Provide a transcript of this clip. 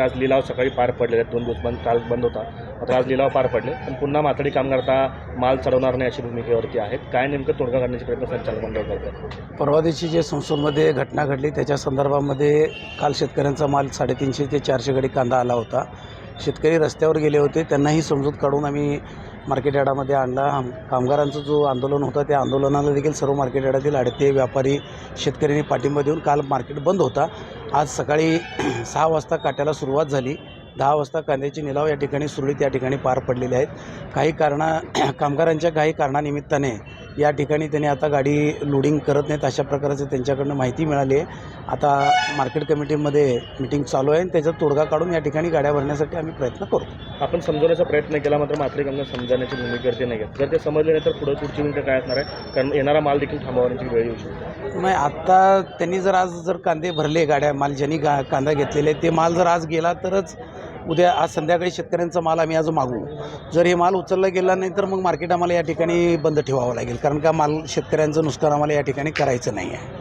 म्हणजे आज लिलाव सकाळी पार पडले आहेत. दोन दिवस बंद काल बंद होता. मात्र आज लिलाव पार पडले. पण पुन्हा माथाडी कामगार आता माल चढवणार नाही अशी भूमिकेवरती आहेत. काय नेमकं तोडगा काढण्याचे प्रयत्न संचालक मंडळ करत आहे परवा दिवशी जे संसदमध्ये घटना घडली त्याच्या संदर्भामध्ये काल शेतकऱ्यांचा माल साडेतीनशे ते चारशे गडी कांदा आला होता. शेतकरी रस्त्यावर गेले होते त्यांनाही समजूत काढून आम्ही मार्केट यार्डामध्ये आणला. आम- कामगारांचं जो आंदोलन होतं त्या आंदोलनाला देखील सर्व मार्केट यार्डातील आडते व्यापारी शेतकऱ्यांनी पाठिंबा देऊन काल मार्केट बंद होता. आज सकाळी सहा वाजता काट्याला सुरुवात झाली. दहा वाजता कांद्याची निलाव या ठिकाणी सुरळीत या ठिकाणी पार पडलेले आहेत. काही कारणा कामगारांच्या काही कारणानिमित्ताने या ठिकाणी त्यांनी आता गाडी लोडिंग करत नाहीत अशा प्रकारचं त्यांच्याकडनं माहिती मिळाली आहे. आता मार्केट कमिटीमध्ये मिटिंग चालू आहे आणि त्याचा तोडगा काढून या ठिकाणी गाड्या भरण्यासाठी आम्ही प्रयत्न करतो. आपण समजवण्याचा प्रयत्न केला मात्र कामगार समजण्याची भूमिकेवरती नाही आहेत जर ते समजले नाही तर पुढे पुढची भूमिका काय असणार आहे? कारण येणारा माल देखील थांबवण्याची वेळ येऊ शकते. नाही आत्ता त्यांनी जर आज जर कांदे भरले गाड्या माल ज्यांनी गा कांदा घेतलेले ते माल जर आज गेला तरच उद्या आज संध्याकाळी शेतकऱ्यांचा माल आम्ही आज मागू. जर हे माल उचलला गेला नाही तर मग मार्केट आम्हाला या ठिकाणी बंद ठेवावं लागेल. कारण का माल शेतकऱ्यांचं नुकसान आम्हाला या ठिकाणी करायचं नाही आहे